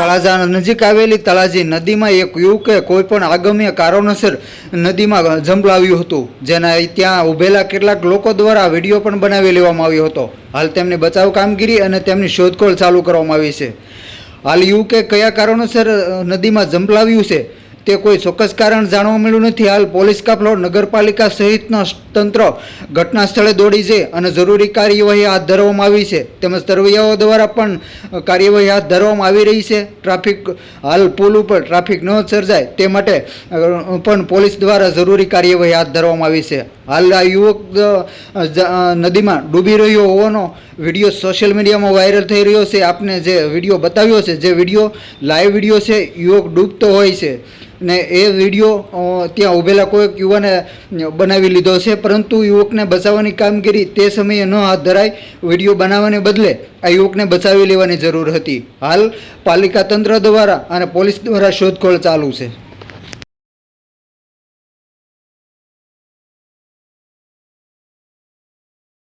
તળાજા નજીક આવેલી તળાજી નદીમાં એક યુવકે કોઈ પણ આગમ્ય કારણોસર નદીમાં જંપલાવ્યું હતું, જેના ત્યાં ઉભેલા કેટલાક લોકો દ્વારા વીડિયો પણ બનાવી લેવામાં આવ્યો હતો. હાલ તેમની બચાવ કામગીરી અને તેમની શોધખોળ ચાલુ કરવામાં આવી છે. હાલ યુવકે કયા કારણોસર નદીમાં જંપલાવ્યું છે? તે કોઈ ચોક્કસ કારણ જાણવા મળ્યું નથી. હાલ પોલીસ કાફલો નગરપાલિકા સહિતના તંત્ર ઘટના સ્થળે દોડી છે અને જરૂરી કાર્યવાહી હાથ ધરવામાં આવી છે. તેમજ તરવૈયાઓ દ્વારા પણ કાર્યવાહી હાથ ધરવામાં આવી રહી છે. ટ્રાફિક, હાલ પુલ ઉપર ટ્રાફિક ન સર્જાય તે માટે પણ પોલીસ દ્વારા જરૂરી કાર્યવાહી હાથ ધરવામાં આવી છે. હાલ આ યુવક નદીમાં ડૂબી રહ્યો હોવાનો વીડિયો સોશિયલ મીડિયામાં વાયરલ થઈ રહ્યો છે. આપને જે વીડિયો બતાવ્યો છે, જે વીડિયો લાઈવ વીડિયો છે, યુવક ડૂબતો હોય છે. ને એ વીડિયો ત્યાં ઊભેલા કોઈક યુવાને બનાવી લીધો છે. પરંતુ યુવકને બચાવવાની કામગીરી તે સમયે ન હાથ ધરાય વીડિયો બનાવવાને બદલે આ યુવકને બચાવી લેવાની જરૂર હતી. હાલ પાલિકા તંત્ર દ્વારા અને પોલીસ દ્વારા શોધખોળ ચાલુ છે.